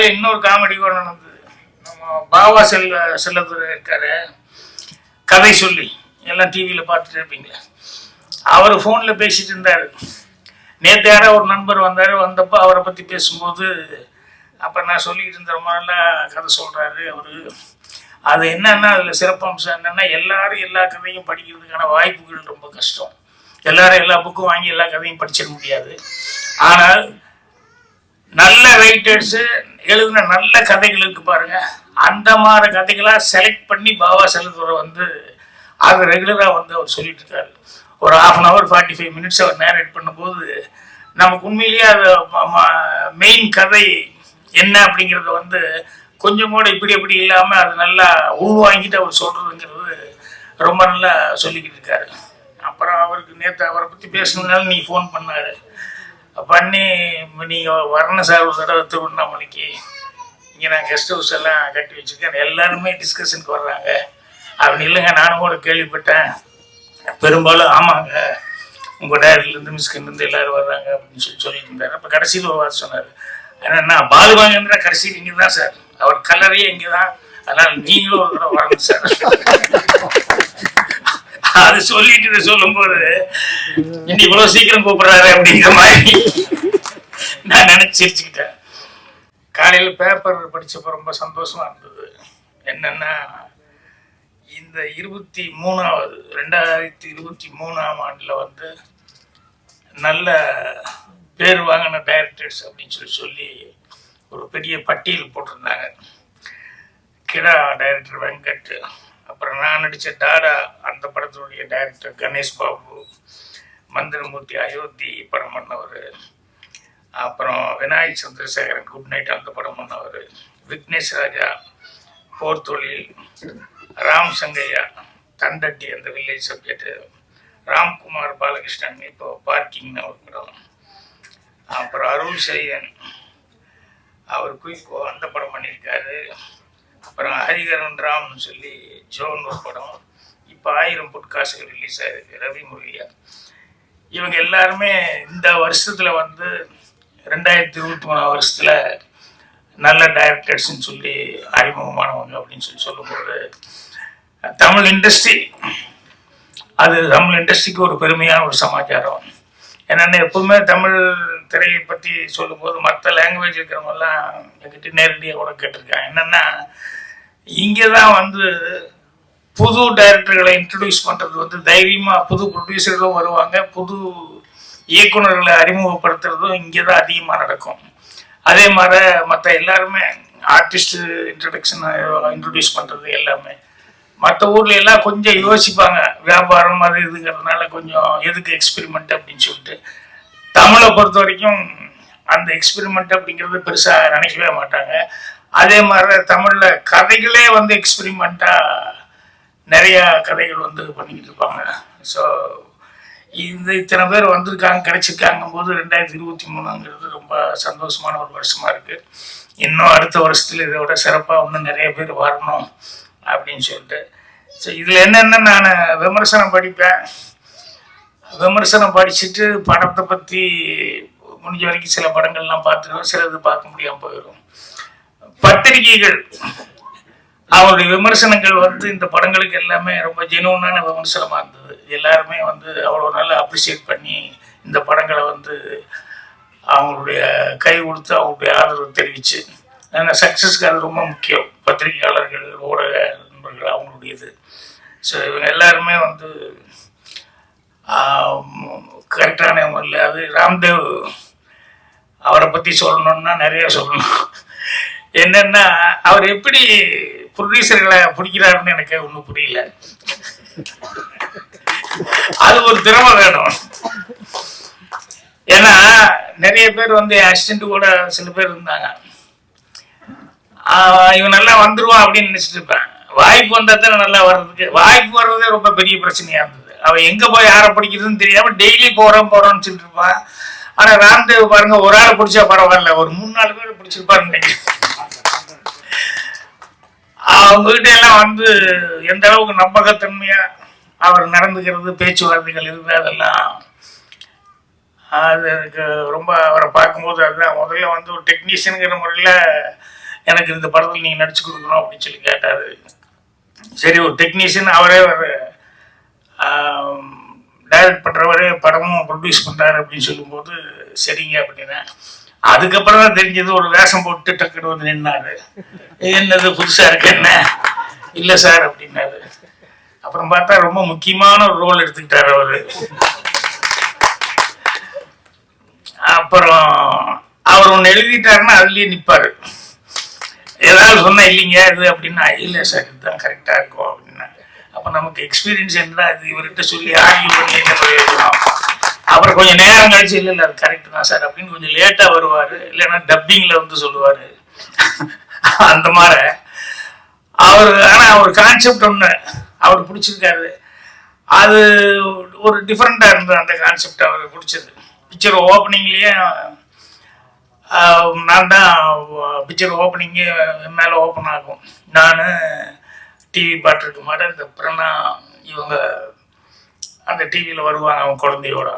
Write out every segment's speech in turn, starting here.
காலையில் இன்னொரு காமெடி கூட நடந்தது. நம்ம பாபா செல்ல செல்லதுரை இருக்காரு. கதை சொல்லி எல்லாம் டிவியில் பார்த்துட்டு இருப்பீங்களே. அவர் ஃபோனில் பேசிட்டு இருந்தார். நேற்று யாரோ ஒரு நண்பர் வந்தார் வந்தப்போ அவரை பற்றி பேசும்போது அப்போ நான் சொல்லிக்கிட்டு இருந்த மாதிரிலாம் கதை சொல்கிறாரு அவர். அது என்னென்னா அதில் சிறப்பம்சம் என்னன்னா எல்லாரும் எல்லா கதையும் படிக்கிறதுக்கான வாய்ப்புகள் ரொம்ப கஷ்டம். எல்லாரும் எல்லா புக்கும் வாங்கி எல்லா கதையும் படிச்சிட முடியாது. ஆனால் நல்ல ரைட்டர்ஸு எழுதின நல்ல கதைகள் இருக்கு பாருங்க. அந்த மாதிரி கதைகளாக செலக்ட் பண்ணி பாபா செல்லத்துறை வந்து அது ரெகுலராக வந்து அவர் சொல்லிட்டு இருக்காரு. ஒரு half an hour forty five minutes our narrate பண்ணும்போது நமக்கு உண்மையிலேயே அது மெயின் கதை என்ன அப்படிங்கிறத வந்து கொஞ்சம் கூட இப்படி இப்படி இல்லாமல் அது நல்லா உள்வாங்கிட்டு அவர் சொல்கிறதுங்கிறது ரொம்ப நல்லா சொல்லிக்கிட்டு இருக்காரு. அப்புறம் அவருக்கு நேற்று அவரை பற்றி பேசுனதுனால நீ ஃபோன் பண்ணாரு பண்ணி நீங்கள் வரணும் சார் ஒரு தடவை திருவண்ணாமலைக்கு இங்கே நான் கெஸ்ட் ஹவுஸ் எல்லாம் கட்டி வச்சுருக்கேன். எல்லாருமே டிஸ்கஷனுக்கு வர்றாங்க. அப்படி இல்லைங்க நானும் கூட கேள்விப்பட்டேன். பெரும்பாலும் ஆமாங்க உங்கள் டேரிலேருந்து மிஸ்கின்லேருந்து எல்லாரும் வர்றாங்க அப்படின்னு சொல்லி சொல்லிட்டு இருந்தார் அப்போ கடைசியில் ஒரு வார்த்தை சொன்னார். ஏன்னா நான் பாலுவாங்கன்ற கடைசியில் இங்கே தான் சார். அவர் கலரே இங்கே தான் அதனால் நீங்களும் ஒரு தடவை வரணும் சார். அது சொல்லிட்டு சொல்லும் சொல்லும்போது இன்னும் இவ்வளவு சீக்கிரம் கூப்பிடுறாரு அப்படிங்கிற மாதிரி நான் நினைச்சிருச்சுக்கிட்டேன் காலையில் பேப்பர் படிச்சப்போ ரொம்ப சந்தோஷமா இருந்தது. என்னன்னா இந்த இருபத்தி மூணாவது ரெண்டாயிரத்தி இருபத்தி மூணாம் ஆண்டில் வந்து நல்ல பேர் வாங்கின டைரக்டர்ஸ் அப்படின்னு சொல்லி சொல்லி ஒரு பெரிய பட்டியல் போட்டிருந்தாங்க. கிடா டைரக்டர் வெங்கட். அப்புறம் நான் நடித்த டாடா அந்த படத்தினுடைய டைரக்டர் கணேஷ் பாபு மந்திரமூர்த்தி அயோத்தி படம் பண்ணவர் அப்புறம் விநாயக் சந்திரசேகரன் குட் நைட் அந்த படம் பண்ணவர் விக்னேஷ் ராஜா போர் தொழில் ராம் சங்கையா தண்டட்டி அந்த வில்லேஜ் சப்ஜெக்ட் ராம்குமார் பாலகிருஷ்ணன் இப்போ பார்க்கிங்னு ஒரு படம். அப்புறம் அருள் செய்யன் அவர் குயிக்கோ அந்த படம் பண்ணியிருக்காரு. அப்புறம் ஹரிகரன் ராம்னு சொல்லி ஜோன் ஒரு படம். இப்போ ஆயிரம் பொட்காசுகள் ரிலீஸ் ஆயிருக்கு ரவி முருகையா இவங்க எல்லாருமே இந்த வருஷத்தில் வந்து ரெண்டாயிரத்தி இருபத்தி மூணாம் வருஷத்தில் நல்ல டைரக்டர்ஸ்ன்னு சொல்லி அறிமுகமானவங்க அப்படின்னு சொல்லி சொல்லும்போது தமிழ் இண்டஸ்ட்ரி அது தமிழ் இண்டஸ்ட்ரிக்கு ஒரு பெருமையான ஒரு சமாச்சாரம். என்னென்ன எப்பவுமே தமிழ் திரையை பற்றி சொல்லும்போது மற்ற லாங்குவேஜ் இருக்கிறவங்கெல்லாம் என்கிட்ட நேரடியாக கூட கேட்டிருக்காங்க. என்னென்னா இங்கே தான் வந்து புது டைரக்டர்களை இன்ட்ரடியூஸ் பண்ணுறது வந்து தைரியமாக புது ப்ரொடியூசர்களும் வருவாங்க. புது இயக்குனர்களை அறிமுகப்படுத்துறதும் இங்கே தான் அதிகமாக நடக்கும். அதே மாதிரி மற்ற எல்லாருமே ஆர்டிஸ்ட் இன்ட்ரடக்ஷன் இன்ட்ரடியூஸ் பண்ணுறது எல்லாமே. மற்ற ஊர்ல எல்லாம் கொஞ்சம் யோசிப்பாங்க. வியாபாரம் அது இதுங்கிறதுனால கொஞ்சம் எதுக்கு எக்ஸ்பெரிமெண்ட் அப்படின்னு சொல்லிட்டு. தமிழை பொறுத்த வரைக்கும் அந்த எக்ஸ்பெரிமெண்ட் அப்படிங்கிறது பெருசாக நினைக்கவே மாட்டாங்க. அதே மாதிரி தமிழில் கதைகளே வந்து எக்ஸ்பெரிமெண்ட்டாக நிறையா கதைகள் வந்து பண்ணிக்கிட்டு இருப்பாங்க. ஸோ இந்த இத்தனை பேர் வந்திருக்காங்க கிடைச்சிருக்காங்க போது ரெண்டாயிரத்தி இருபத்தி மூணுங்கிறது ரொம்ப சந்தோஷமான ஒரு வருஷமாக இருக்குது இன்னும் அடுத்த வருஷத்தில் இதை விட சிறப்பாக வந்து நிறைய பேர் வரணும் அப்படின்னு சொல்லிட்டு. ஸோ இதில் என்னென்ன நான் விமர்சனம் படிப்பேன். விமர்சனம் படிச்சுட்டு படத்தை பற்றி முடிஞ்ச வரைக்கும் சில படங்கள்லாம் பார்த்துருவேன். சிலது பார்க்க முடியாமல் போயிடும் பத்திரிகைகள். அவருடைய விமர்சனங்கள் வந்து இந்த படங்களுக்கு எல்லாமே ரொம்ப ஜெனுவனான விமர்சனமாக இருந்தது. எல்லாருமே வந்து அவ்வளோ நல்லா அப்ரிஷியேட் பண்ணி இந்த படங்களை வந்து அவங்களுடைய கை கொடுத்து அவங்களுடைய ஆதரவு தெரிவித்து ஏன்னா சக்ஸஸ்க்கு அது ரொம்ப முக்கியம். பத்திரிகையாளர்கள் ஊடக நண்பர்கள் அவங்களுடையது. ஸோ இவங்க எல்லாருமே வந்து கரெக்டான முறையில் அது ராம்தேவ் அவரை பற்றி சொல்லணும்னா நிறைய சொல்லணும். என்னென்னா அவர் எப்படி ப்ரொடியூசர்களை பிடிக்கிறாருன்னு எனக்கு ஒன்றும் புரியல. அது ஒரு திறமை வேணும். ஏன்னா நிறைய பேர் வந்து அசிஸ்டன்ட் கூட சில பேர் இருந்தாங்க. இவன் நல்லா வந்துருவான் அப்படின்னு நினச்சிட்டு இருப்பேன். வாய்ப்பு வந்தால் தானே நல்லா வர்றதுக்கு வாய்ப்பு வர்றதே ரொம்ப பெரிய பிரச்சனையாக இருந்தது. அவன் எங்க போய் யாரை பிடிக்கிறதுன்னு தெரியாம டெய்லி போறோம் போறோம்னு சொல்லிட்டு இருப்பான் ஆனா ராம்தேவ் பாருங்க ஒரு ஆளை பிடிச்சா பரவாயில்ல. ஒரு மூணு நாலு பேர் பிடிச்சிருப்பாருன்னு அவங்ககிட்ட எல்லாம் வந்து எந்த அளவுக்கு நம்பகத்தன்மையா அவர் நடந்துக்கிறது பேச்சுவார்த்தைகள் இருந்து அதெல்லாம் அது எனக்கு ரொம்ப அவரை பார்க்கும்போது அதுதான். முதல்ல வந்து ஒரு டெக்னீஷியனுங்கிற முறையில் எனக்கு இந்த படத்தில் நீங்கள் நடிச்சு கொடுக்கணும் அப்படின்னு சொல்லி கேட்டார். சரி ஒரு டெக்னீஷியன் அவரே ஒரு டைரக்ட் பண்ணுறவர் படமும் ப்ரொடியூஸ் பண்ணுறாரு அப்படின்னு சொல்லும்போது சரிங்க அப்படின்னா அதுக்கப்புறம் தான் தெரிஞ்சது ஒரு வேஷம் போட்டு டக்குனு வந்து நின்னாரு. என்னது புதுசாக இருக்கு என்ன? இல்லை சார் அப்படின்னாரு. அப்புறம் பார்த்தா ரொம்ப முக்கியமான ஒரு ரோல் எடுத்துக்கிட்டார் அவர். அப்புறம் அவர் ஒன்று எழுதிட்டாருன்னா அதுலேயே நிற்பார் ஏதாவது சொன்னால் இல்லைங்க இது அப்படின்னா இல்லை சார் இதுதான் கரெக்டாக இருக்கும் அப்படின்னாங்க அப்போ நமக்கு எக்ஸ்பீரியன்ஸ் என்ன இது இவர்கிட்ட சொல்லி ஆர்கியூ பண்ணி என்ன பிரயோஜனம் அப்புறம் கொஞ்சம் நேரம் கழிச்சு இல்லை இல்லை அது கரெக்ட் தான் சார் அப்படின்னு கொஞ்சம் லேட்டாக வருவார். இல்லைன்னா டப்பிங்கில் வந்து சொல்லுவார். அந்த மாதிரி அவர் ஆனால் அவர் கான்செப்ட் ஒன்று அவர் பிடிச்சிருக்காரு. அது ஒரு டிஃப்ரெண்ட்டாக இருந்தது அந்த கான்செப்ட் அவர் பிடிச்சது. பிக்சர் ஓப்பனிங்லேயே நான் தான் பிக்சர் ஓப்பனிங்கே மேலே ஓப்பன் ஆகும். நான் டிவி பார்த்துருக்க மாட்டேன் இந்த பிரணா இவங்க அந்த டிவியில் வருவாங்க அவங்க குழந்தையோட.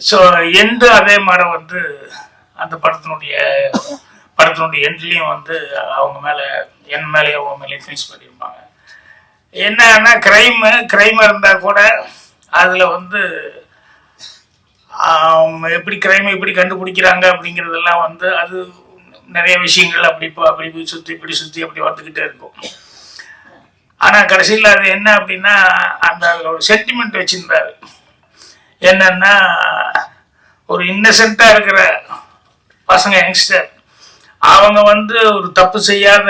ஸோ எண்டு அதே மாதிரி வந்து அந்த படத்தினுடைய படத்தினுடைய எண்ட்லேயும் வந்து அவங்க மேலே என் மேலேயும் அவங்க மேலேயும் ஃபினிஷ் பண்ணியிருப்பாங்க என்னன்னா க்ரைமு கிரைம் இருந்தால் கூட அதில் வந்து எப்படி க்ரைமை எப்படி கண்டுபிடிக்கிறாங்க அப்படிங்கிறதெல்லாம் வந்து அது நிறைய விஷயங்கள் அப்படி இப்போ அப்படி சுற்றி இப்படி சுற்றி அப்படி வந்துக்கிட்டே இருக்கும். ஆனால் கடைசியில் அது என்ன அப்படின்னா அந்த அதில் ஒரு சென்டிமெண்ட் வச்சுருந்தாரு. என்னன்னா ஒரு இன்னசென்ட்டாக இருக்கிற பசங்க யங்ஸ்டர் அவங்க வந்து ஒரு தப்பு செய்யாத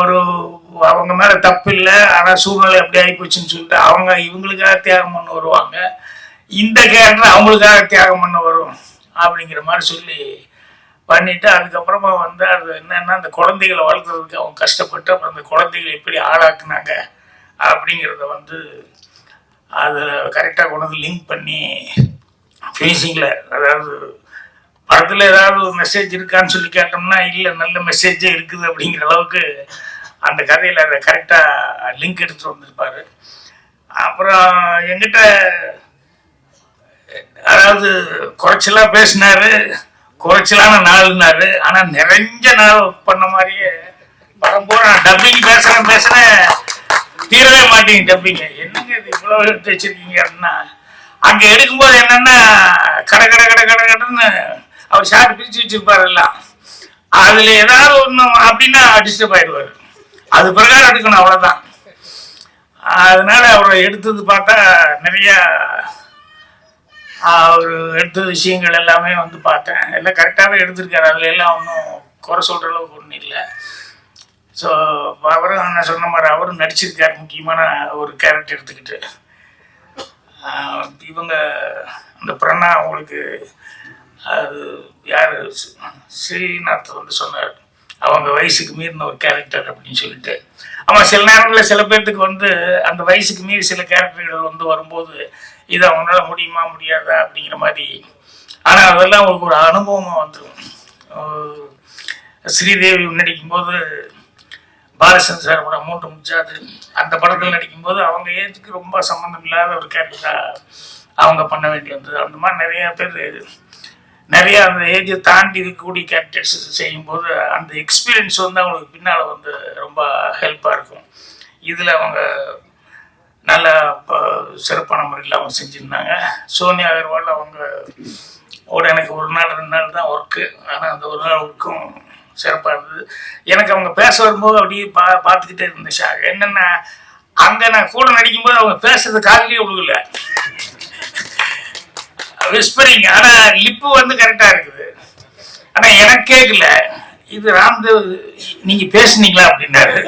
ஒரு அவங்க மேல தப்பு இல்லை ஆனா சூழ்நிலை எப்படி ஆகிப்போச்சுன்னு சொல்லிட்டு அவங்க இவங்களுக்காக தியாகம் பண்ண வருவாங்க. இந்த கேரக்டர் அவங்களுக்காக தியாகம் பண்ண வரும் அப்படிங்கிற மாதிரி சொல்லி பண்ணிட்டு அதுக்கப்புறமா வந்து அது என்னன்னா அந்த குழந்தைகளை வளர்க்குறதுக்கு அவங்க கஷ்டப்பட்டு அப்புறம் அந்த குழந்தைகளை எப்படி ஆளாக்குனாங்க அப்படிங்கிறத வந்து அதில் கரெக்டாக கொண்டு வந்து லிங்க் பண்ணி ஃபினிஷிங்கில் அதாவது படத்தில் ஏதாவது ஒரு மெசேஜ் இருக்கான்னு சொல்லி கேட்டோம்னா இல்லை நல்ல மெசேஜே இருக்குது அப்படிங்கிற அளவுக்கு அந்த கதையில் அதை கரெக்டாக லிங்க் எடுத்துகிட்டு வந்திருப்பாரு. அப்புறம் எங்கிட்ட அதாவது குறைச்சலாக பேசினாரு. குறைச்சலான நாள்னாரு ஆனால் நிறைஞ்ச நாள் பண்ண மாதிரியே படம் நான் டப்பிங் பேசுகிறேன் பேசுகிறேன் தீரவே மாட்டீங்க டப்பிங்க என்னங்க இது இவ்வளோ எடுத்து வச்சிருக்கீங்க அப்படின்னா அங்கே எடுக்கும்போது என்னன்னா கடை கடை கடை கடை கடைன்னு அவர் ஷார்ட் பிரிச்சு வச்சிருப்பாரு எல்லாம். அதில் ஏதாவது ஒன்று அப்படின்னா டிஸ்டர்ப் ஆயிடுவாரு. அது பிரகாரம் எடுக்கணும் அவ்வளவுதான். அதனால அவரை எடுத்தது பார்த்தா நிறைய அவர் எடுத்த விஷயங்கள் எல்லாமே வந்து பார்த்தேன். எல்லாம் கரெக்டாகவே எடுத்திருக்காரு. அதில் எல்லாம் ஒன்றும் குறை சொல்கிற அளவுக்கு ஒன்றும் இல்லை. ஸோ அவரும் நான் சொன்ன மாதிரி அவரும் நடிச்சிருக்காரு. முக்கியமான ஒரு கேரக்டர் எடுத்துக்கிட்டு. இவங்க அந்த பிரணா அவங்களுக்கு அது யார்? ஸ்ரீநாத் வந்து சொன்னார். அவங்க வயசுக்கு மீறின ஒரு கேரக்டர் அப்படின்னு சொல்லிட்டு. ஆமாம் சில நேரங்களில் சில பேர்த்துக்கு வந்து அந்த வயசுக்கு மீறி சில கேரக்டர்கள் வந்து வரும்போது இது அவங்களால முடியுமா முடியாதா அப்படிங்கிற மாதிரி. ஆனால் அதெல்லாம் அவங்களுக்கு ஒரு அனுபவமாக வந்துடும் ஸ்ரீதேவி நடிக்கும்போது பாலசன் சார் கூட மூன்று முச்சாது அந்த படத்தில் நடிக்கும்போது அவங்க ஏஜுக்கு ரொம்ப சம்மந்தம் இல்லாத ஒரு கேரக்டராக அவங்க பண்ண வேண்டி வந்தது. அந்த மாதிரி நிறைய பேர் நிறைய அந்த ஏஜை தாண்டி இருக்கக்கூடிய கேரக்டர்ஸ் செய்யும்போது அந்த எக்ஸ்பீரியன்ஸ் வந்து அவங்களுக்கு பின்னால் வந்து ரொம்ப ஹெல்ப்பாக இருக்கும். இதில் அவங்க நல்ல சிறப்பான முறையில் அவங்க செஞ்சுருந்தாங்க. சோனியா அகர்வால் அவங்க ஒரு எனக்கு ஒரு நாள் ரெண்டு நாள் தான் ஒர்க்கு ஆனால் அந்த ஒரு நாள் ஒர்க்கும் சிறப்பாக இருந்தது. எனக்கு அவங்க பேச வரும்போது அப்படியே பா பார்த்துக்கிட்டே இருந்தேன் ஷாக். என்னென்னா அங்கே நான் கூட நடிக்கும்போது அவங்க பேசுறது காலையிலேயே விழுகல விஸ்பரிங் ஆனால் லிப்பு வந்து கரெக்டாக இருக்குது. ஆனால் எனக்கு கேட்கல இது ராம்தேவ் நீங்கள் பேசுனீங்களா அப்படின்னாரு.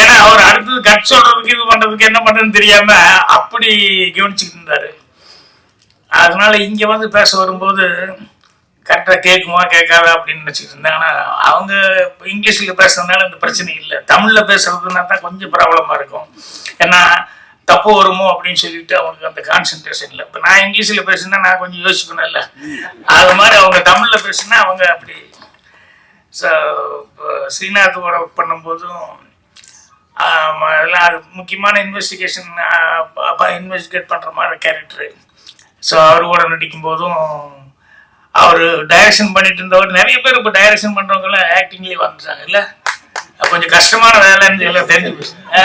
ஏன்னா அவர் அடுத்தது கட் சொல்றதுக்கு இது பண்றதுக்கு என்ன பண்றதுன்னு தெரியாம அப்படி கவனிச்சுட்டு இருந்தாரு. அதனால இங்க வந்து பேச வரும்போது கரெக்டா கேட்குமா கேட்காதா அப்படின்னு நினச்சிட்டு இருந்தாங்கன்னா அவங்க இப்ப இங்கிலீஷ்ல பேசுறதுனால இந்த பிரச்சனை இல்லை. தமிழ்ல பேசுறதுனா தான் கொஞ்சம் ப்ராப்ளமாக இருக்கும். ஏன்னா தப்பு வருமோ அப்படின்னு சொல்லிட்டு அவங்களுக்கு அந்த கான்சென்ட்ரேஷன் இல்லை இப்போ நான் இங்கிலீஷில் பேசுனா நான் கொஞ்சம் யோசிக்கணும்ல. அது மாதிரி அவங்க தமிழில் பேசுனா அவங்க அப்படி. ஸோ ஸ்ரீநாத்தோட பண்ணும்போதும் அதெல்லாம் அது முக்கியமான இன்வெஸ்டிகேஷன் இன்வெஸ்டிகேட் பண்ணுற மாதிரி கேரக்டரு ஸோ அவர் கூட நடிக்கும்போதும் அவர் டைரக்ஷன் பண்ணிட்டு இருந்தவர் நிறைய பேர் இப்போ டைரக்ஷன் பண்ணுறவங்களாம் ஆக்டிங்லேயே வந்துட்டாங்க இல்லை கொஞ்சம் கஷ்டமான வேலைன்னு எல்லாம் தெரிஞ்சு ஆ?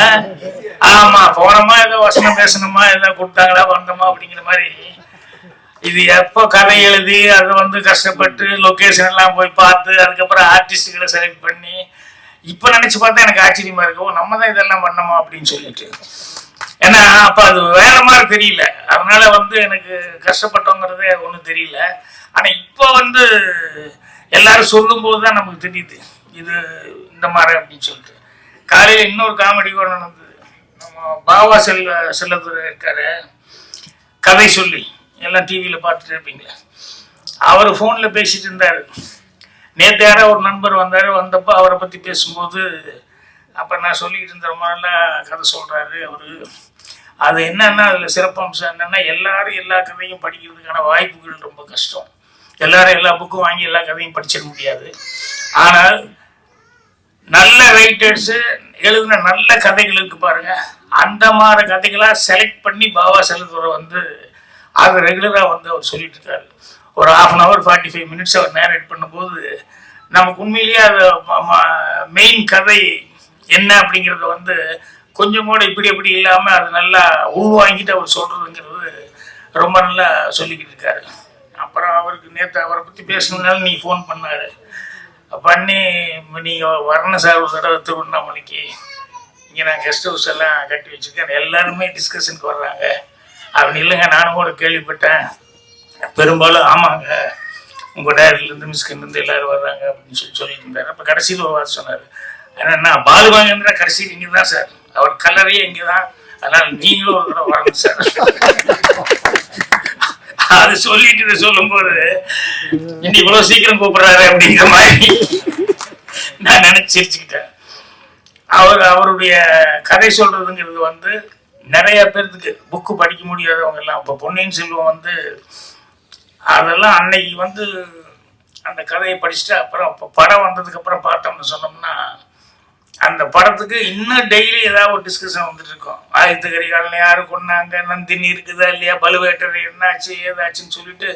ஆமா போனோமா ஏதோ வசனம் பேசணுமா ஏதோ கொடுத்தாங்களா வந்தோமா அப்படிங்கிற மாதிரி. இது எப்போ கதை எழுதி அதை வந்து கஷ்டப்பட்டு லொக்கேஷன் எல்லாம் போய் பார்த்து அதுக்கப்புறம் ஆர்டிஸ்டுகளை செலக்ட் பண்ணி இப்போ நினைச்சு பார்த்தா எனக்கு ஆச்சரியமா இருக்கு. ஓ நம்ம தான் இதெல்லாம் பண்ணோமா அப்படின்னு சொல்லிட்டு. ஏன்னா அப்போ அது வேற மாதிரி தெரியல. அதனால வந்து எனக்கு கஷ்டப்பட்டோங்கிறதே ஒன்றும் தெரியல. ஆனால் இப்போ வந்து எல்லாரும் சொல்லும்போது தான் நமக்கு தெரியுது. இது இந்த மாதிரி அப்படின்னு சொல்லிட்டு. காலையில் இன்னொரு காமெடி கூட நடந்தது. நம்ம பாபா செல்ல செல்லத்துறை இருக்காரு. கதை சொல்லி எல்லாம் டிவியில் பார்த்துட்டு இருப்பீங்களே அவர் ஃபோனில் பேசிட்டு இருந்தார். நேற்று யாரோ ஒரு நண்பர் வந்தார். வந்தப்போ அவரை பற்றி பேசும்போது அப்போ நான் சொல்லிக்கிட்டு இருந்த மாதிரிலாம் கதை சொல்கிறாரு அவர். அது என்னென்னா அதில் சிறப்பம்சம் என்னன்னா எல்லாரும் எல்லா கதையும் படிக்கிறதுக்கான வாய்ப்புகள் ரொம்ப கஷ்டம். எல்லாரும் எல்லா புக்கும் வாங்கி எல்லா கதையும் படிச்சிட முடியாது. ஆனால் நல்ல ரைட்டர்ஸு எழுதின நல்ல கதைகள் இருக்கு பாருங்க. அந்த மாதிரி கதைகளாக செலக்ட் பண்ணி பாபா செல்வதுரை வந்து அது ரெகுலராக வந்து அவர் சொல்லிட்டு இருக்காரு. ஒரு half an hour forty five minutes our narrate பண்ணும்போது நமக்கு உண்மையிலேயே அது மெயின் கதை என்ன அப்படிங்கிறத வந்து கொஞ்சம் கூட இப்படி இப்படி இல்லாமல் அது நல்லா உள்வாங்கிட்டு அவர் சொல்கிறதுங்கிறது ரொம்ப நல்லா சொல்லிக்கிட்டு இருக்காரு. அப்புறம் அவருக்கு நேற்று அவரை பற்றி பேசணுனால நீ ஃபோன் பண்ணாரு பண்ணி நீங்கள் வரணும் சார் ஒரு தடவை திருவண்ணாமலைக்கு இங்கே நான் கெஸ்ட் ஹவுஸ் எல்லாம் கட்டி வச்சுருக்கேன். எல்லாருமே டிஸ்கஷனுக்கு வர்றாங்க. அப்படி இல்லைங்க நானும் கூட கேள்விப்பட்டேன். பெரும்பாலும் ஆமாங்க உங்கள் டேரிலேருந்து மிஸ்கின்லேருந்து எல்லாரும் வர்றாங்க அப்படின்னு சொல்லி சொல்லிட்டு இருந்தார் அப்போ கடைசியில் ஒரு வார்த்தை சொன்னார். நான் பாலுவாங்கன்னா கடைசியில் இங்கே தான் சார். அவர் கல்லறையே இங்கே தான். அதனால் நீங்களும் ஒரு தடவை வரணும் சார். அது சொல்லிட்டு சொல்லும் சொல்லும்போது இன்னைக்கு இவ்வளவு சீக்கிரம் கூப்பிடுறாரு அப்படிங்கிற மாதிரி நான் நினைச்சிருச்சுக்கிட்டேன் அவர் அவருடைய கதை சொல்றதுங்கிறது வந்து நிறைய பேர்த்துக்கு புக்கு படிக்க முடியாதவங்க எல்லாம் இப்போ பொன்னியின் செல்வம் வந்து அதெல்லாம் அன்னைக்கு வந்து அந்த கதையை படிச்சுட்டு அப்புறம் இப்போ படம் வந்ததுக்கு அப்புறம் பார்த்தோம்னு சொன்னோம்னா அந்த படத்துக்கு இன்னும் டெய்லி ஏதாவது ஒரு டிஸ்கஷன் வந்துட்டு இருக்கும். ஆயுத்த கரிகாலன் யாரு கொண்டாங்க நந்தினி இருக்குதா இல்லையா? பலுவேட்டர் என்னாச்சு ஏதாச்சுன்னு சொல்லிட்டு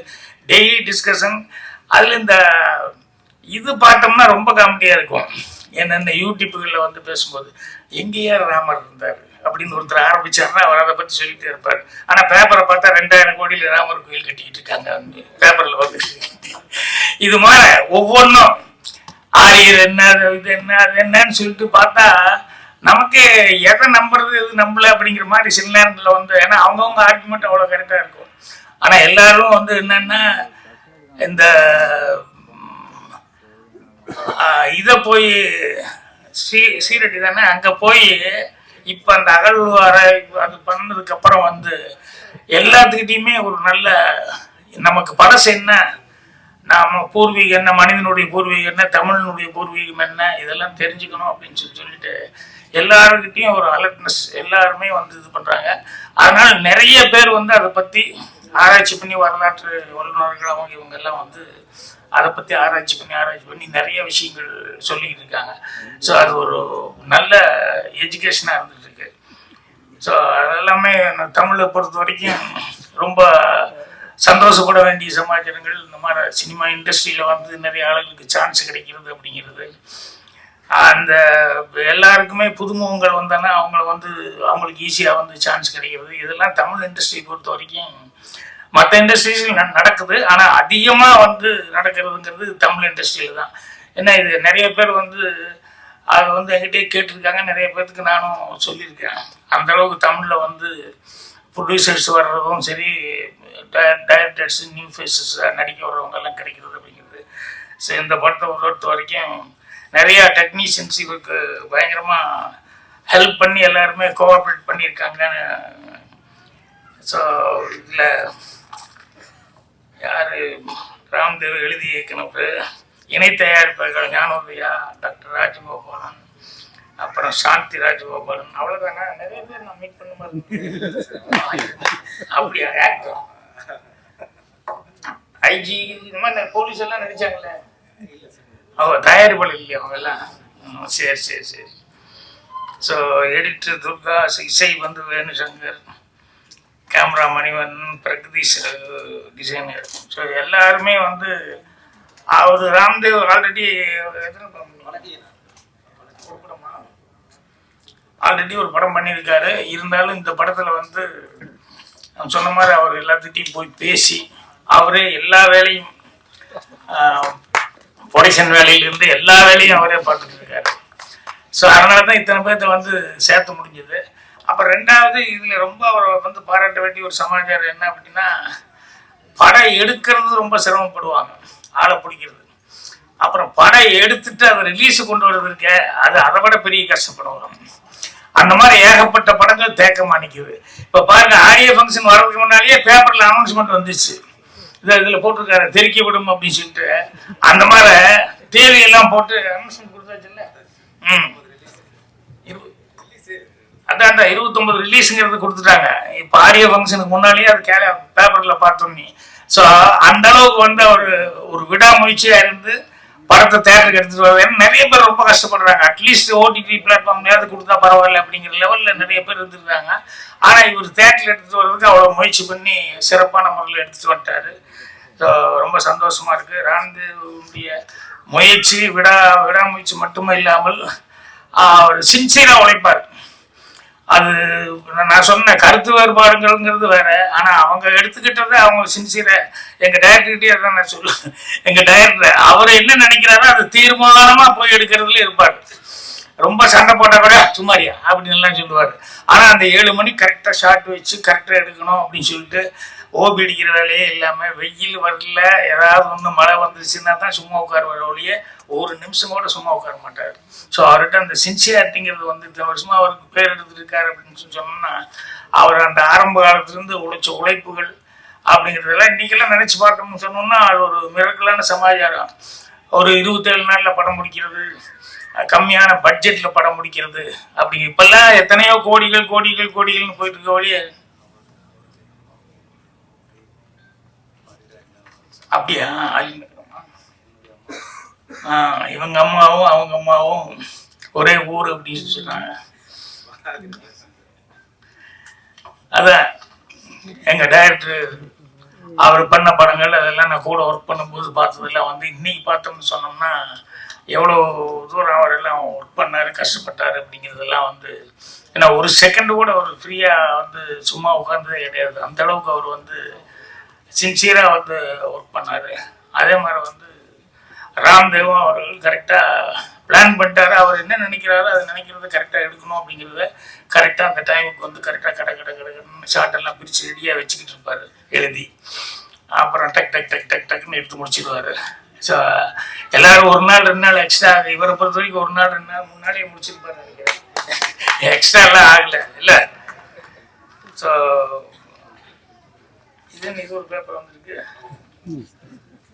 டெய்லி டிஸ்கஷன் அதில் இந்த இது பார்த்தோம்னா ரொம்ப காமெடியாக இருக்கும். ஏன்னா இந்த யூடியூப்புகளில் வந்து பேசும்போது எங்கேயா ராமர் இருந்தார்? அப்படின்னு ஒருத்தர் ஆரம்பிச்சாருன்னா அவர் அதை பற்றி சொல்லிட்டே இருப்பார். ஆனால் பேப்பரை பார்த்தா ரெண்டாயிரம் கோடியில் ராமர் கோயில் கட்டிக்கிட்டு இருக்காங்க. பேப்பரில் வந்து இது மாதிரி ஒவ்வொன்றும் ஆரியர் என்ன இது என்ன அது என்னன்னு சொல்லிட்டு பார்த்தா நமக்கு எதை நம்புறது எது நம்பல அப்படிங்கிற மாதிரி சில நேரத்தில் வந்து ஏன்னா அவங்கவுங்க ஆர்குமெண்ட் அவ்வளோ கரெக்டாக இருக்கும். ஆனால் எல்லாரும் வந்து என்னன்னா இந்த இதை போய் ஸ்ரீ சீரடி தானே அங்கே போய் இப்போ அந்த அகழ்வாரை அது பண்ணதுக்கப்புறம் வந்து எல்லாத்துக்கிட்டையுமே ஒரு நல்ல நமக்கு பழசு என்ன நாம் பூர்வீகம் என்ன மனிதனுடைய பூர்வீகம் என்ன தமிழனுடைய பூர்வீகம் என்ன இதெல்லாம் தெரிஞ்சுக்கணும் அப்படின்னு சொல்லி சொல்லிட்டு எல்லாருக்கிட்டையும் ஒரு அலர்ட்னஸ் எல்லாருமே வந்து இது பண்ணுறாங்க அதனால் நிறைய பேர் வந்து அதை பற்றி ஆராய்ச்சி பண்ணி வரலாற்று வல்லுநர்கள் அவங்க இவங்க எல்லாம் வந்து அதை பற்றி ஆராய்ச்சி பண்ணி ஆராய்ச்சி பண்ணி நிறைய விஷயங்கள் சொல்லிக்கிட்டு இருக்காங்க. ஸோ அது ஒரு நல்ல எஜுகேஷனாக இருந்துகிட்டு இருக்கு. ஸோ அதெல்லாமே தமிழை பொறுத்த வரைக்கும் ரொம்ப சந்தோஷப்பட வேண்டிய சமாச்சாரங்கள். இந்த மாதிரி சினிமா இண்டஸ்ட்ரியில் வந்து நிறைய ஆளுங்களுக்கு சான்ஸ் கிடைக்கிறது அப்படிங்கிறது. அந்த எல்லாருக்குமே புதுமுகங்கள் வந்தோன்னா அவங்கள வந்து அவங்களுக்கு ஈஸியாக வந்து சான்ஸ் கிடைக்கிறது. இதெல்லாம் தமிழ் இண்டஸ்ட்ரி பொறுத்த வரைக்கும் மற்ற இண்டஸ்ட்ரீஸில் நடக்குது. ஆனால் அதிகமாக வந்து நடக்கிறதுங்கிறது தமிழ் இண்டஸ்ட்ரியில் தான். ஏன்னா இது நிறைய பேர் வந்து அதை வந்து என்கிட்டயே கேட்டிருக்காங்க. நிறைய பேர்த்துக்கு நானும் சொல்லியிருக்கேன். அந்த அளவுக்கு தமிழில் வந்து ப்ரொடியூசர்ஸ் வர்றதும் சரி டைரக்டர்ஸ் நியூ ஃபேஸஸ் நடிக்க வர்றவங்கெல்லாம் கிடைக்கிறது அப்படிங்கிறது. ஸோ இந்த படத்தை பொறுத்த வரைக்கும் நிறையா டெக்னீஷியன்ஸ் இவருக்கு பயங்கரமாக ஹெல்ப் பண்ணி எல்லாருமே கோஆப்ரேட் பண்ணியிருக்காங்கன்னு ஸோ இதில் யார்? ராம்தேவ் எழுதி இயக்குனவர் இணை தயாரிப்பாளர்கள் ஞானோதயா டாக்டர் ராஜகோபாலன். அப்புறம் சாந்தி ராஜகோபாலன். அவ்வளோதானா நிறைய பேர் நான் மீட் பண்ண மாதிரி அப்படியா ஆக்டர் ஐஜி இந்த மாதிரி போலீஸ் எல்லாம் நடிச்சாங்களே. அவங்க தயாரிப்பாளர் இல்லையா அவங்க எல்லாம்? சரி சரி சரி. ஸோ எடிட்டர் துர்கா இசை வந்து Venushankar camera Manivan Pragadeesh designer so எல்லாருமே வந்து அவர் ராம்தேவ் ஆல்ரெடி எத்தனை படம் ஒரு படமா ஆல்ரெடி ஒரு படம் பண்ணியிருக்காரு. இருந்தாலும் இந்த படத்தில் வந்து சொன்ன மாதிரி அவர் எல்லாத்துக்கிட்டையும் போய் பேசி அவரே எல்லா வேலையும் ப்ரொடக்ஷன் வேலையிலிருந்து எல்லா வேலையும் அவரே பார்த்துட்டு இருக்காரு ஸோ அதனால தான் இத்தனை பேர்த்த வந்து சேர்த்த முடிஞ்சது. அப்புறம் ரெண்டாவது இதில் ரொம்ப அவரை வந்து பாராட்ட வேண்டிய ஒரு சமாச்சாரம் என்ன அப்படின்னா படம் எடுக்கிறது ரொம்ப சிரமப்படுவாங்க. ஆளை பிடிக்கிறது. அப்புறம் படம் எடுத்துட்டு அதை ரிலீஸ் கொண்டு வர்றதுக்கு அது அதை விட பெரிய கஷ்டப்படுவாங்க. அந்த மாதிரி ஏகப்பட்ட படங்கள் தேக்க மாட்டேங்குது இப்போ பாருங்க ஆடியோ ஃபங்க்ஷன் வர்றதுக்கு முன்னாலேயே பேப்பரில் அனௌன்ஸ்மெண்ட் வந்துச்சு. இதை இதில் போட்டிருக்காரு தெருக்கி விடும் அப்படின்னு சொல்லிட்டு. அந்த மாதிரி தேதி எல்லாம் போட்டு அனௌன்ஸ்மெண்ட் கொடுத்தாச்சுல்ல? ம். அதான் அந்த இருபத்தொம்பது ரிலீஸுங்கிறது கொடுத்துட்டாங்க. இப்போ ஆடியோ ஃபங்க்ஷனுக்கு முன்னாலேயே அது கேல பேப்பரில் பார்த்தோன்னே. ஸோ அந்த அளவுக்கு வந்து அவர் ஒரு விடாமுயற்சியாக இருந்து படத்தை தேட்டருக்கு எடுத்துட்டு வருவார் நிறைய பேர் ரொம்ப கஷ்டப்படுறாங்க. அட்லீஸ்ட் ஓடிடி பிளாட்ஃபார்ம்லையாவது கொடுத்தா பரவாயில்ல அப்படிங்கிற லெவலில் நிறைய பேர் இருந்துருக்காங்க. ஆனால் இவர் தேட்டரில் எடுத்துட்டு வர்றதுக்கு அவ்வளோ முயற்சி பண்ணி சிறப்பான முறையில் எடுத்துட்டு வந்துட்டாரு. ஸோ ரொம்ப சந்தோஷமா இருக்கு. ராம்தேவுடைய முயற்சி விடா விடாமுயற்சி மட்டுமே இல்லாமல் அவர் சின்சியராக உழைப்பார். அது நான் சொன்ன கருத்து வேறுபாடுங்கிறது வேற. ஆனா அவங்க எடுத்துக்கிட்டதை அவங்க சின்சியரா எங்க டைரக்டர்கிட்டே தான் நான் சொல்லுவேன் எங்க டைரக்டர் அவர் என்ன நினைக்கிறாரோ அது தீர்மானமா போய் எடுக்கிறதுல இருப்பார். ரொம்ப சண்டை போட்டா கூட சுமாரியா அப்படின்னு எல்லாம் சொல்லுவார். ஆனா அந்த ஏழு மணி கரெக்டா ஷார்ட் வச்சு கரெக்டா எடுக்கணும் அப்படின்னு சொல்லிட்டு ஓபி அடிக்கிற வேலையே இல்லாமல் வெயில் வரல ஏதாவது ஒன்று மழை வந்துருச்சுன்னா தான் சும்மா உட்காருவார் ஒழிய ஒரு நிமிஷம் கூட சும்மா உட்கார மாட்டார். ஸோ அவர்கிட்ட அந்த சின்சியாரிட்டிங்கிறது வந்து இத்தனை வருஷமா அவருக்கு பேர் எடுத்திருக்காரு அப்படின்னு சொல்லி சொன்னோம்னா அவர் அந்த ஆரம்ப காலத்துலேருந்து உழைச்ச உழைப்புகள் அப்படிங்கிறதெல்லாம் இன்னைக்கெல்லாம் நினச்சி பார்த்தோம்னு சொன்னோம்னா அது ஒரு மிரக்கலான சமாச்சாரம். ஒரு இருபத்தேழு நாளில் படம் முடிக்கிறது கம்மியான பட்ஜெட்டில் படம் முடிக்கிறது அப்படி இப்போல்லாம் எத்தனையோ கோடிகள் கோடிகள் கோடிகள்னு போயிட்டு இருக்க வழியே அப்படியா? இவங்க அம்மாவும் அவங்க அம்மாவும் ஒரே ஊர் அப்படின்னு சொன்னாங்க அதான் எங்க டைரக்டர் அவர் பண்ண படங்கள் அதெல்லாம் நான் கூட ஒர்க் பண்ணும்போது பார்த்ததெல்லாம் வந்து இன்னைக்கு பார்த்தோம்னு சொன்னோம்னா எவ்வளோ தூரம் அவர் எல்லாம் ஒர்க் பண்ணார் கஷ்டப்பட்டார் அப்படிங்கிறதெல்லாம் வந்து ஏன்னா ஒரு செகண்ட் கூட அவர் ஃப்ரீயாக வந்து சும்மா உட்கார்ந்ததே கிடையாது. அந்த அளவுக்கு அவர் வந்து சின்சியராக வந்து ஒர்க் பண்ணார். அதே மாதிரி வந்து ராம்தேவும் அவர்கள் கரெக்டாக பிளான் பண்ணிட்டாரு. அவர் என்ன நினைக்கிறாரோ அதை நினைக்கிறத கரெக்டாக எடுக்கணும் அப்படிங்கிறத கரெக்டாக அந்த டைமுக்கு வந்து கரெக்டாக கடை கடை கடைன்னு ஷார்ட்டெல்லாம் பிரித்து ரெடியாக வச்சுக்கிட்டு இருப்பார் எழுதி. அப்புறம் டக் டக் டக் டக் டக்குன்னு எடுத்து முடிச்சிடுவார். ஸோ எல்லாரும் ஒரு நாள் ரெண்டு நாள் எக்ஸ்ட்ரா இவரை பொறுத்த வரைக்கும் ஒரு நாள் ரெண்டு நாள் முன்னாடியே முடிச்சிருப்பாரு நினைக்கிறேன். எக்ஸ்ட்ரா எல்லாம் ஆகலை இல்லை? ஸோ இது ஒரு பேப்பர் வந்திருக்கு.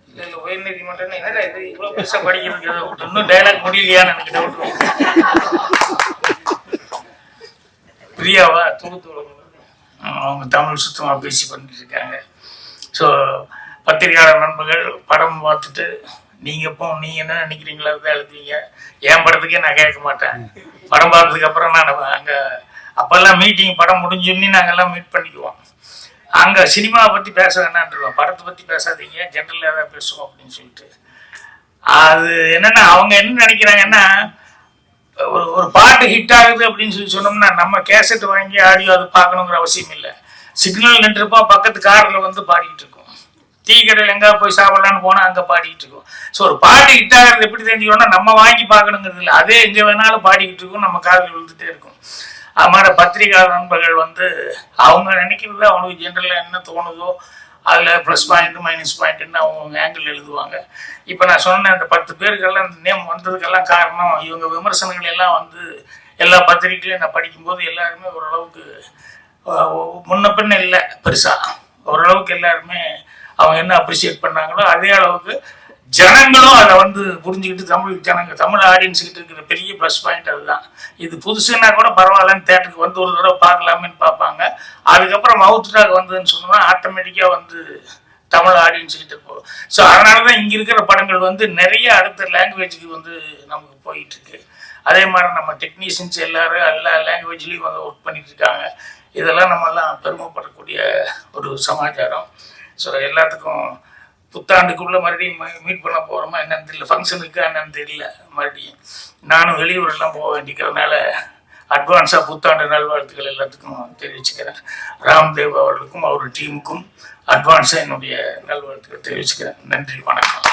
இல்ல இல்ல உயர் நீதிமன்றம் என்னடா இது இவ்வளவு பெருசா படிக்கிறது ஏதோ இன்னும் டைலாக் முடியலையான்னு எனக்கு டவுட் பிரியாவா? தூத்துக்குள்ள அவங்க தமிழ் சுத்தமா பேசி பண்ணிட்டு இருக்காங்க ஸோ பத்திரிகையாளர் நண்பர்கள் படம் பார்த்துட்டு நீங்க இப்போ நீங்க என்ன நினைக்கிறீங்களோ அதை எழுதுவீங்க. என் படத்துக்கே நான் கேட்க மாட்டேன். படம் பார்த்ததுக்கு அப்புறம் நான் அங்க அப்பெல்லாம் மீட்டிங் படம் முடிஞ்சோடனே நாங்க எல்லாம் மீட் பண்ணிக்குவோம். அங்க சினிமாவை பத்தி பேச வேணான்றோம் படத்தை பத்தி பேசாதீங்க. ஜென்ரலாக தான் பேசுவோம் அப்படின்னு சொல்லிட்டு. அது என்னன்னா அவங்க என்ன நினைக்கிறாங்கன்னா ஒரு ஒரு பாட்டு ஹிட் ஆகுது அப்படின்னு சொல்லி சொன்னோம்னா நம்ம கேசட் வாங்கி ஆடியோ அது பார்க்கணுங்கிற அவசியம் இல்லை. சிக்னல் நின்றுருப்போம் பக்கத்து காரில் வந்து பாடிக்கிட்டு இருக்கோம். டீ கடையில் எங்கே போய் சாப்பிடலான்னு போனால் அங்கே பாடிக்கிட்டு இருக்கோம். ஸோ ஒரு பாட்டு ஹிட் ஆகிறது எப்படி தெரிஞ்சுக்கணும்னா நம்ம வாங்கி பார்க்கணுங்கிறது இல்லை. அதே எங்கே வேணாலும் பாடிக்கிட்டு இருக்கும் நம்ம காதில் விழுந்துட்டே இருக்கும். அது மாதிரி பத்திரிகையாளர் நண்பர்கள் வந்து அவங்க நினைக்கிறது அவங்களுக்கு ஜென்ரலாக என்ன தோணுதோ அதில் ப்ளஸ் பாயிண்ட் மைனஸ் பாயிண்ட்னு அவங்க ஆங்கிள் எழுதுவாங்க. இப்போ நான் சொன்ன அந்த பத்து பேருக்கெல்லாம் இந்த நேம் வந்ததுக்கெல்லாம் காரணம் இவங்க விமர்சனங்கள் எல்லாம் வந்து எல்லா பத்திரிகைகளையும் நான் படிக்கும்போது எல்லாருமே ஓரளவுக்கு முன்ன பின்ன இல்லை பெருசாக ஓரளவுக்கு எல்லாருமே அவங்க என்ன அப்ரிஷியேட் பண்ணாங்களோ அதே அளவுக்கு ஜனங்களும் அதை வந்து புரிஞ்சுக்கிட்டு தமிழ் ஜனங்க தமிழ் ஆடியன்ஸ் கிட்ட இருக்கிற பெரிய ப்ளஸ் பாயிண்ட் அதுதான். இது புதுசுன்னா கூட பரவாயில்லன்னு தேட்டருக்கு வந்து ஒரு தடவை பார்க்கலாமேன்னு பார்ப்பாங்க. அதுக்கப்புறம் மவுத் டாக் வந்ததுன்னு சொன்னால் ஆட்டோமேட்டிக்காக வந்து தமிழ் ஆடியன்ஸ் கிட்ட போகும் ஸோ அதனால தான் இங்கே இருக்கிற படங்கள் வந்து நிறைய அடுத்த லாங்குவேஜுக்கு வந்து நமக்கு போயிட்டு இருக்கு அதே மாதிரி நம்ம டெக்னீஷியன்ஸ் எல்லாரும் எல்லா லாங்குவேஜ்லேயும் வந்து ஒர்க் பண்ணிட்டு இருக்காங்க. இதெல்லாம் நம்மெல்லாம் பெருமைப்படக்கூடிய ஒரு சமாச்சாரம். ஸோ எல்லாத்துக்கும் புத்தாண்டுக்குள்ளே மறுபடியும் மீட் பண்ண போகிறோமா என்னன்னு தெரியல. ஃபங்க்ஷனுக்கு என்னன்னு தெரியல. மறுபடியும் நானும் வெளியூரெல்லாம் போக வேண்டிக்கிறதுனால அட்வான்ஸாக புத்தாண்டு நல்வாழ்த்துக்கள் எல்லாத்துக்கும் தெரிவிச்சுக்கிறேன். ராம்தேவ் அவர்களுக்கும் அவர் டீமுக்கும் அட்வான்ஸாக என்னுடைய நல்வாழ்த்துக்கள் தெரிவிச்சுக்கிறேன். நன்றி வணக்கம்.